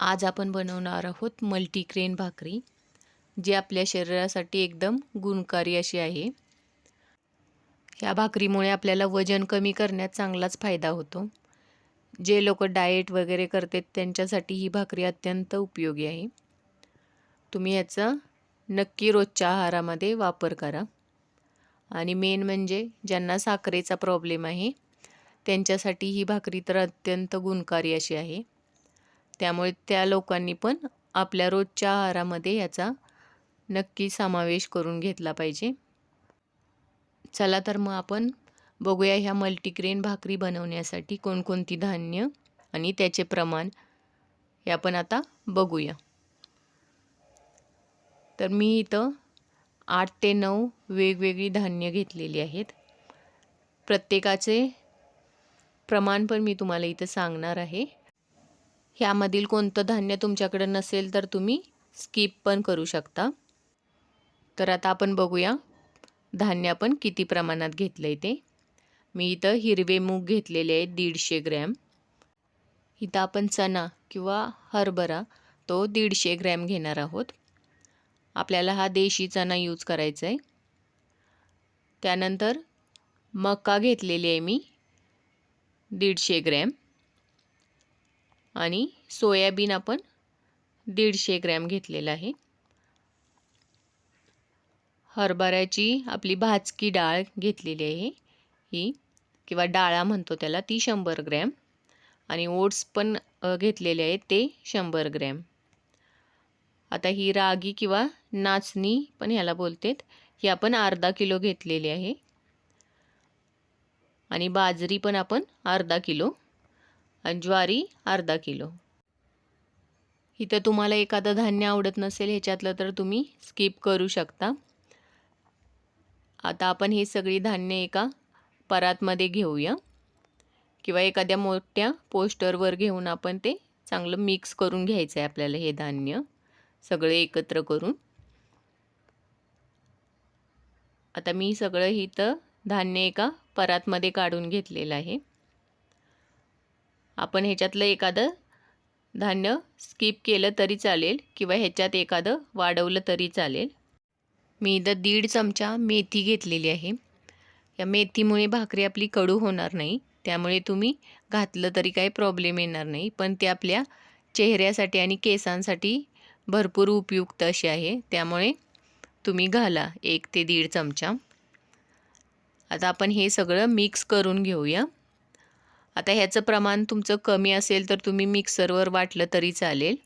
आज आपण बनवणार आहोत मल्टीग्रेन भाकरी जी आपल्या शरीरासाठी एकदम गुणकारी अशी आहे. ह्या भाकरीमुळे आपल्याला वजन कमी करण्यात चांगलाच फायदा होतो. जे लोक डाएट वगैरे करतात त्यांच्यासाठी ही भाकरी अत्यंत उपयोगी आहे. तुम्ही याचा नक्की रोजच्या आहारामध्ये वापर करा. आणि मेन म्हणजे ज्यांना साखरेचा प्रॉब्लेम आहे त्यांच्यासाठी ही भाकरी तर अत्यंत गुणकारी अशी आहे. त्यामुळे त्या लोकांनी पण आपल्या रोजच्या आहारामध्ये याचा नक्की समावेश करून घेतला पाहिजे. चला तर मग आपण बघूया ह्या मल्टीग्रेन भाकरी बनवण्यासाठी कोणकोणती धान्य आणि त्याचे प्रमाण हे आपण आता बघूया. तर मी इथं आठ ते नऊ वेगवेगळी धान्य घेतलेली आहेत. प्रत्येकाचे प्रमाण पण मी तुम्हाला इथं सांगणार आहे. ह्यामधील कोणतं धान्य तुमच्याकडं नसेल तर तुम्ही स्किप पण करू शकता. तर आता आपण बघूया धान्य आपण किती प्रमाणात घेतलं आहे ते. मी इथं हिरवे मूग घेतलेले आहेत दीडशे ग्रॅम. इथं आपण चणा किंवा हरभरा तो दीडशे ग्रॅम घेणार आहोत. आपल्याला हा देशी चणा यूज करायचा आहे त्यानंतर मका घेतलेली आहे मी दीडशे ग्रॅम. आणि सोयाबीन आपण दीडशे ग्रॅम घेतलेलं आहे. हरभऱ्याची आपली भाजकी डाळ घेतलेली आहे ही किंवा डाळा म्हणतो त्याला ती शंभर ग्रॅम. आणि ओट्स पण घेतलेले आहेत ते शंभर ग्रॅम. आता ही रागी किंवा नाचणी पण ह्याला बोलतेत. ही आपण अर्धा किलो घेतलेली आहे. आणि बाजरी पण आपण अर्धा किलो आणि ज्वारी अर्धा किलो. इथं तुम्हाला एखादं धान्य आवडत नसेल ह्याच्यातलं तर तुम्ही स्किप करू शकता. आता आपण हे सगळी धान्य एका परातमध्ये घेऊया. किंवा एखाद्या मोठ्या पोस्टरवर घेऊन आपण ते चांगलं मिक्स करून घ्यायचं आहे आपल्याला हे धान्य. सगळे एकत्र करून. आता मी सगळं इथं धान्य एका परातमध्ये काढून घेतलेलं आहे. आपण ह्याच्यातलं एखादं धान्य स्किप केलं तरी चालेल किंवा ह्याच्यात एखादं वाढवलं तरी चालेल. मी इथं दीड चमचा मेथी घेतलेली आहे. या मेथीमुळे भाकरी आपली कडू होणार नाही. त्यामुळे तुम्ही घातलं तरी काही प्रॉब्लेम येणार नाही. पण ते आपल्या चेहऱ्यासाठी आणि केसांसाठी भरपूर उपयुक्त अशी आहे. त्यामुळे तुम्ही घाला एक ते दीड चमचा. आता आपण हे सगळं मिक्स करून घेऊया. आता ह्याचं प्रमाण तुमचं कमी असेल तर तुम्ही मिक्सरवर वाटलं तरी चालेल.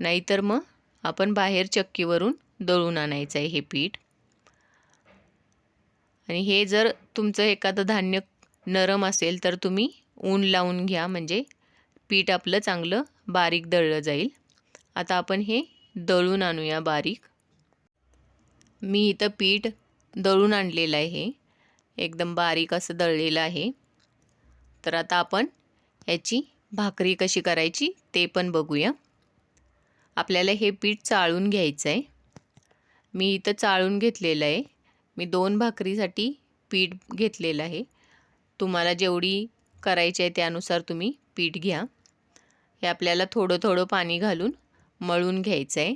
नाहीतर मग आपण बाहेर चक्कीवरून दळून आणायचं आहे हे पीठ. आणि हे जर तुमचं एखादं धान्य नरम असेल तर तुम्ही ऊन लावून घ्या म्हणजे पीठ आपलं चांगलं बारीक दळलं जाईल. आता आपण हे दळून आणूया बारीक. मी इथं पीठ दळून आणलेलं आहे. एकदम बारीक असं दळलेलं आहे. तर आता आपण याची भाकरी कशी करायची ते पण बघूया. आपल्याला हे पीठ चाळून घ्यायचं आहे मी इथं चाळून घेतलेलं आहे. मी दोन भाकरीसाठी पीठ घेतलेलं आहे. तुम्हाला जेवढी करायची आहे त्यानुसार तुम्ही पीठ घ्या. हे आपल्याला थोडं थोडं पाणी घालून मळून घ्यायचं आहे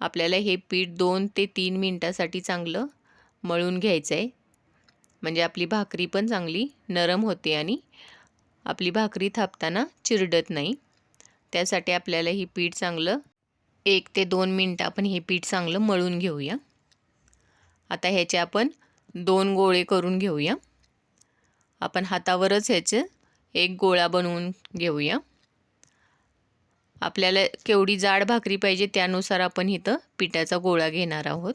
आपल्याला हे पीठ दोन ते तीन मिनटासाठी चांगलं मळून घ्यायचं आहे म्हणजे आपली भाकरी पण चांगली नरम होते आणि आपली भाकरी थापताना चिरडत नाही. त्यासाठी आपल्याला हे पीठ चांगलं एक ते दोन मिनटं आपण हे पीठ चांगलं मळून घेऊया. आता ह्याचे आपण दोन गोळे करून घेऊया. आपण हातावरच ह्याचं एक गोळा बनवून घेऊया. आपल्याला केवढी जाड भाकरी पाहिजे त्यानुसार आपण इथं पिठाचा गोळा घेणार आहोत.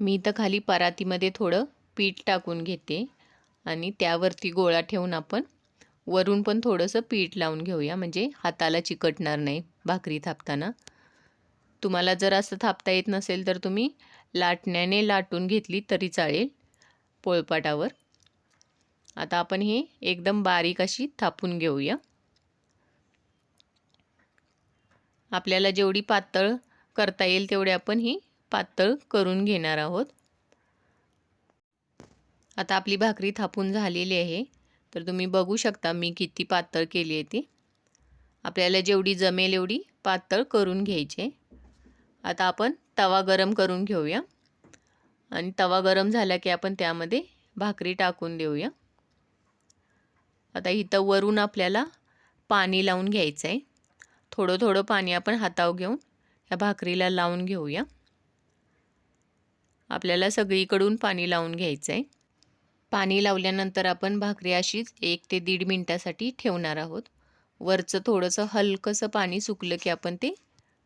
मी इथं खाली परातीमध्ये थोडं पीठ टाकून घेते आणि त्यावरती गोळा ठेवून आपण वरून पण थोडंसं पीठ लावून घेऊया. म्हणजे हाताला चिकटणार नाही भाकरी थापताना. तुम्हाला जर असं थापता येत नसेल तर तुम्ही लाटण्याने लाटून घेतली तरी चालेल पोळपाटावर. आता आपण हे एकदम बारीक अशी थापून घेऊया. आपल्याला जेवढी पातळ करता येईल तेवढी आपण ही पातळ करून घेणार आहोत. आता आपली भाकरी थापून झालेली आहे. तर तुम्ही बघू शकता मी किती पातळ केली आहे ती. आपल्याला जेवढी जमेल एवढी पातळ करून घ्यायचे. आता आपण तवा गरम करून घेऊया. आणि तवा गरम झाला की आपण त्यामध्ये भाकरी टाकून देऊया. आता इथं वरून आपल्याला पाणी लावून घ्यायचं आहे. थोडं थोडं पाणी आपण हाताव घेऊन ह्या भाकरीला लावून घेऊया. आपल्याला सगळीकडून पाणी लावून घ्यायचं आहे. पाणी लावल्यानंतर आपण भाकरी अशीच एक ते दीड मिनटासाठी ठेवणार आहोत. वरचं थोडंसं हलकंसं पाणी सुकलं की आपण ते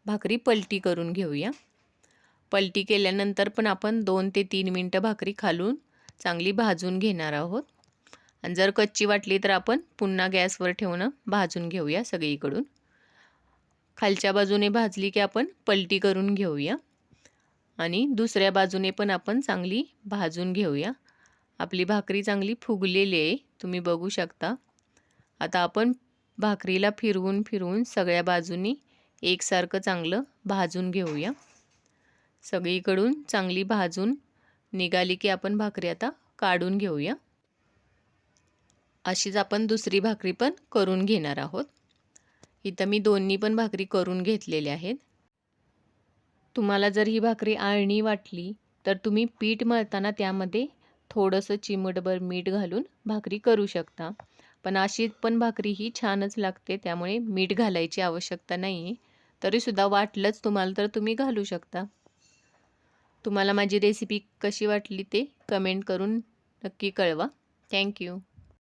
भाकरी पलटी करून घेऊया. पलटी केल्यानंतर पण आपण दोन ते तीन मिनटं भाकरी खालून चांगली भाजून घेणार आहोत. आणि जर कच्ची वाटली तर आपण पुन्हा गॅसवर ठेवणं भाजून घेऊया सगळीकडून. खालच्या बाजूने भाजली की आपण पलटी करून घेऊया. आणि दुसऱ्या बाजूने पण आपण चांगली भाजून घेऊया. आपली भाकरी चांगली फुगलेली आहे तुम्ही बघू शकता. आता आपण भाकरीला फिरवून फिरवून सगळ्या बाजूनी एकसारखं चांगलं भाजून घेऊया. सगळीकडून चांगली भाजून निघाली की आपण भाकरी आता काढून घेऊया. अशीच आपण दुसरी भाकरी पण करून घेणार आहोत. इथं मी दोन्ही पण भाकरी करून घेतलेल्या आहेत. तुम्हाला जर ही भाकरी आळणी वाटली तर तुम्ही पीठ मळताना त्यामध्ये थोडंसं चिमटभर मीठ घालून भाकरी करू शकता. पण अशी पण भाकरी ही छानच लागते त्यामुळे मीठ घालायची आवश्यकता नाही आहे तरीसुद्धा वाटलंच तुम्हाला तर तुम्ही घालू शकता. तुम्हाला माझी रेसिपी कशी वाटली ते कमेंट करून नक्की कळवा. थँक्यू.